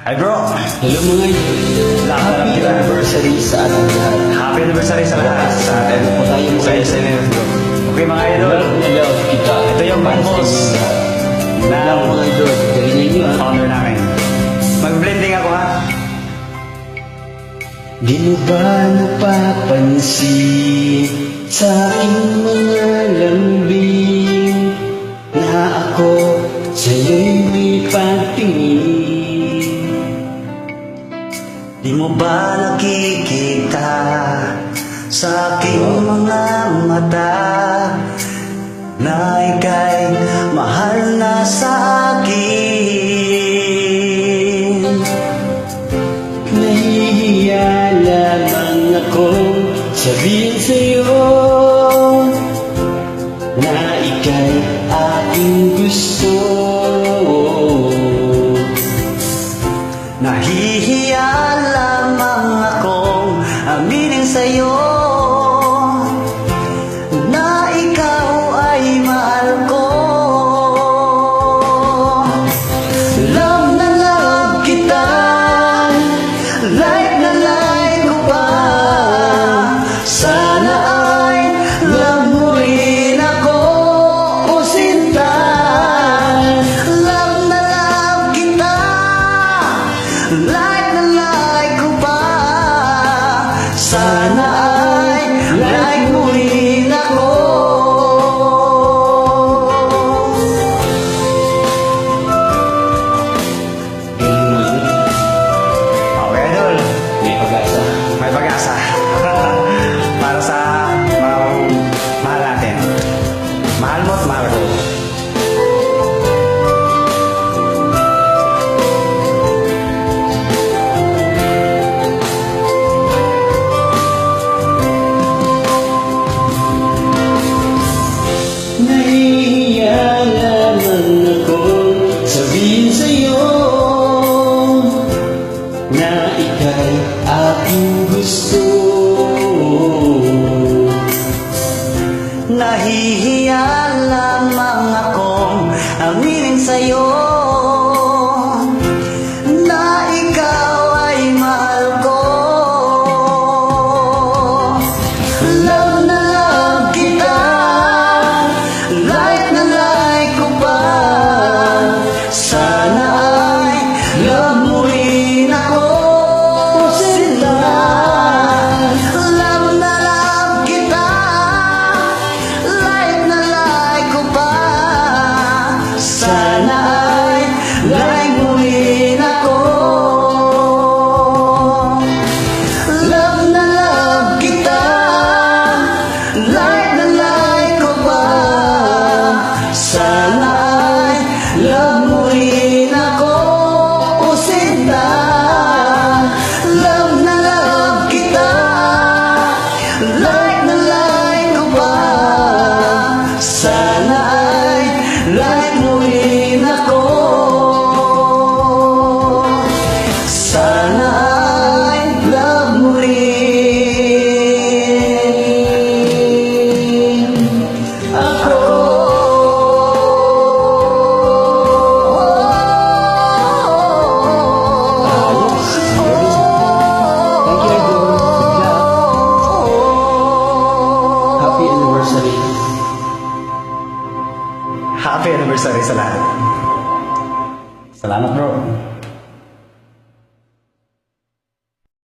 Hi bro! Hello mga. Happy anniversary sa ating lahat. Happy anniversary sa lahat sa atin. Po tayo Sa idol. SNF bro. Okay mga idol, love kita. Ito yung bangos. Love mga idol. Galingan nyo ha. founder namin. Mag-blending ako ha. Di mo ba napapansin sa aking mga lambing na ako sa'yo'y Di mo ba nakikita sa aking mga mata na ika'y mahal na sa akin? Nahihiya lamang akong sabihin sa'yo Nahihiya lamang akong aminin sa'yo Sana ay like mo rin ako Okay, Idol. May pag-asa. May pag-asa. Para sa mga mahal natin. Mahal mo at mahal ko. Nahihiya naman akong sabihin sa'yo Na ika'y aking gusto. Nahihiya lamang akong aminin sa'yo. anniversary sa lahat. Salamat bro.